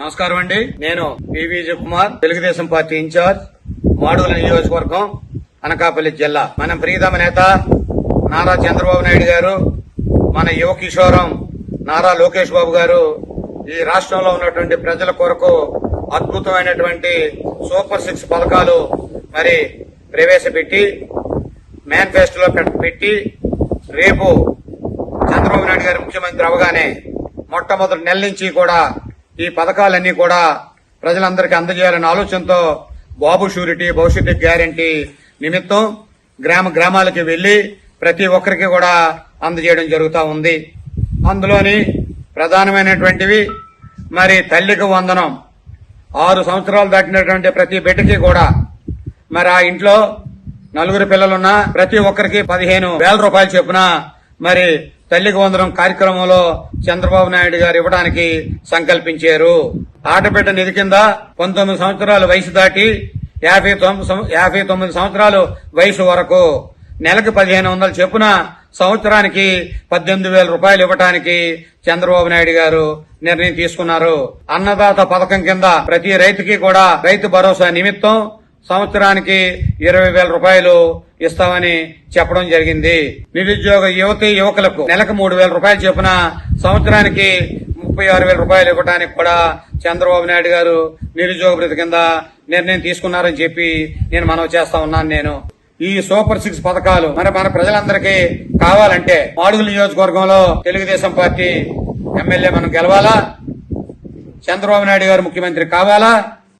నమస్కారం అండి. నేను P Kumar Telugu Desam party incharge Madugula నియోజకవర్గం అనకాపల్లి జిల్లా. మన ప్రియతమ నేత నారా చంద్రబాబు నాయుడు గారు మన యువ కిషోరం నారా లోకేష్ బాబు గారు ఈ రాష్ట్రంలో ఉన్నటువంటి ప్రజల కొరకు అద్భుతమైనటువంటి సూపర్ సిక్స్ పథకాలు మరి ప్రవేశపెట్టి మేనిఫెస్టోలో పెట్టి రేపు చంద్రబాబు నాయుడు గారు ముఖ్యమంత్రి అవగానే మొట్టమొదటి నెల నుంచి కూడా ఈ పథకాలన్నీ కూడా ప్రజలందరికీ అందజేయాలనే ఆలోచనతో బాబు షూరిటీ భవిష్యత్తు గ్యారంటీ నిమిత్తం గ్రామ గ్రామాలకి వెళ్ళి ప్రతి ఒక్కరికి కూడా అందజేయడం జరుగుతూ ఉంది. అందులోని ప్రధానమైనటువంటివి మరి తల్లికి వందనం. ఆరు సంవత్సరాలు దాటినటువంటి ప్రతి బిడ్డకి కూడా మరి ఆ ఇంట్లో నలుగురు పిల్లలున్నా ప్రతి ఒక్కరికి పదిహేను వేల రూపాయలు చొప్పున మరి తల్లికి వందనం కార్యక్రమంలో చంద్రబాబు నాయుడు గారు ఇవ్వడానికి సంకల్పించారు. ఆటబిడ్డ నిధి కింద పంతొమ్మిది సంవత్సరాల వయసు దాటి యాభై తొమ్మిది యాభై తొమ్మిది సంవత్సరాలు వయసు వరకు నెలకు పదిహేను వందల చొప్పున సంవత్సరానికి పద్దెనిమిది వేల రూపాయలు ఇవ్వటానికి చంద్రబాబు నాయుడు గారు నిర్ణయం తీసుకున్నారు. అన్నదాత పథకం కింద ప్రతి రైతుకి కూడా రైతు భరోసా నిమిత్తం సంవత్సరానికి ఇరవై వేల రూపాయలు ఇస్తామని చెప్పడం జరిగింది. నిరుద్యోగ యువతి యువకులకు నెలకు మూడు వేల రూపాయలు చొప్పున సంవత్సరానికి ముప్పై ఆరు వేల రూపాయలు ఇవ్వడానికి కూడా చంద్రబాబు నాయుడు గారు నిరుద్యోగ భృతి కింద నిర్ణయం తీసుకున్నారని చెప్పి నేను మనవి చేస్తా ఉన్నాను నేను. ఈ సూపర్ సిక్స్ పథకాలు మరి మన ప్రజలందరికీ కావాలంటే మాడుగుల నియోజకవర్గంలో తెలుగుదేశం పార్టీ ఎమ్మెల్యే మనం గెలవాలా? చంద్రబాబు నాయుడు గారు ముఖ్యమంత్రి కావాలా?